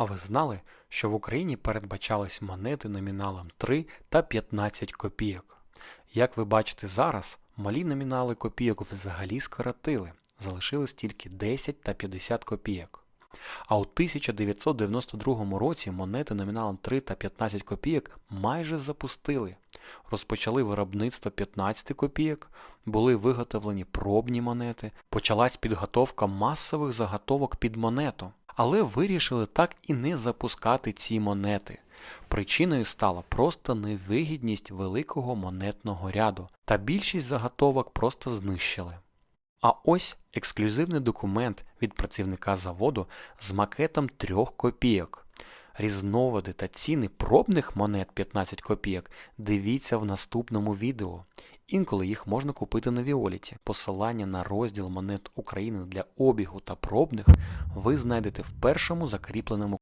А ви знали, що в Україні передбачались монети номіналом 3 та 15 копійок? Як ви бачите зараз, малі номінали копійок взагалі скоротили, залишилось тільки 10 та 50 копійок. А у 1992 році монети номіналом 3 та 15 копійок майже запустили. Розпочали виробництво 15 копійок, були виготовлені пробні монети, почалась підготовка масових заготовок під монету. Але вирішили так і не запускати ці монети. Причиною стала просто невигідність великого монетного ряду, та більшість заготовок просто знищили. А ось ексклюзивний документ від працівника заводу з макетом трьох копійок. Різновиди та ціни пробних монет 15 копійок дивіться в наступному відео. Інколи їх можна купити на Віоліті. Посилання на розділ монет України для обігу та пробних ви знайдете в першому закріпленому